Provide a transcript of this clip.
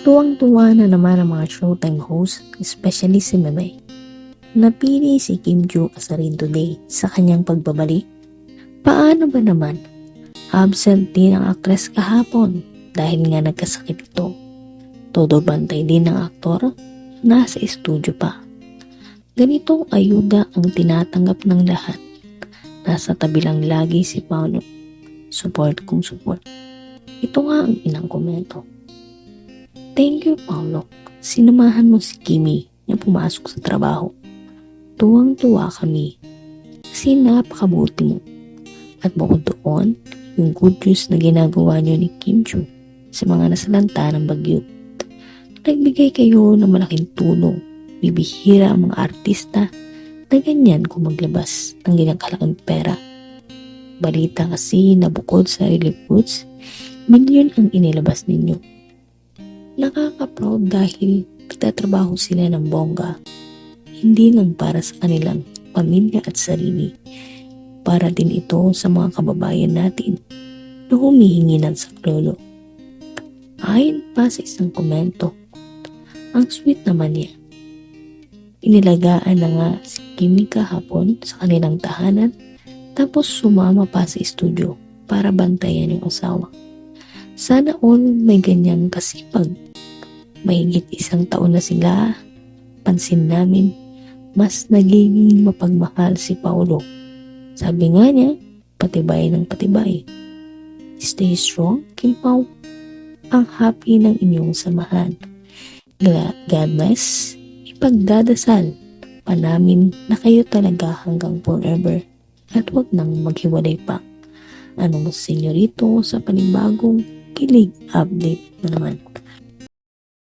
Tuwang-tuwa na naman ang mga showtime host, especially si Meme. Napili si Kim Joo Asarin today sa kanyang pagbabalik. Paano ba naman? Absent din ang aktres kahapon dahil nga nagkasakit ito. Todo bantay din ng aktor, nasa estudyo pa. Ganitong ayuda ang tinatanggap ng lahat. Nasa tabi lang lagi si Paolo. Support kung support. Ito nga ang inang komento. Thank you, Paolo. Sinamahan mo si Kimi na pumasok sa trabaho. Tuwang-tuwa kami. Kasi napakabuti mo. At bukod doon, yung good news na ginagawa niyo ni Kim Joo sa mga nasalanta ng bagyo. Nagbigay kayo ng malaking tulong. Bibihira ang mga artista na ganyan kung maglabas ng ganyang pera. Balita kasi na bukod sa relief goods, milyon ang inilabas ninyo. Nakaka-proud dahil nagtatrabaho sila ng bongga. Hindi lang para sa kanilang pamilya at sarili. Para din ito sa mga kababayan natin na humihingi ng saklolo. Ayon pa sa isang komento, ang sweet naman niya. Inilagaan na nga si Kimi kahapon sa kanilang tahanan tapos sumama pa sa estudyo para bantayan yung asawa. Sana all may ganyang kasipag. Mahigit isang taon na sila. Pansin namin, mas nagiging mapagmahal si Paulo. Sabi nga niya, patibay ng patibay. Stay strong, Kim Pao. Ang happy ng inyong samahan. God bless. Ipagdadasal pa namin na kayo talaga hanggang forever at wag nang maghiwalay pa. Ano mo senyorito sa panibagong kilig update na naman.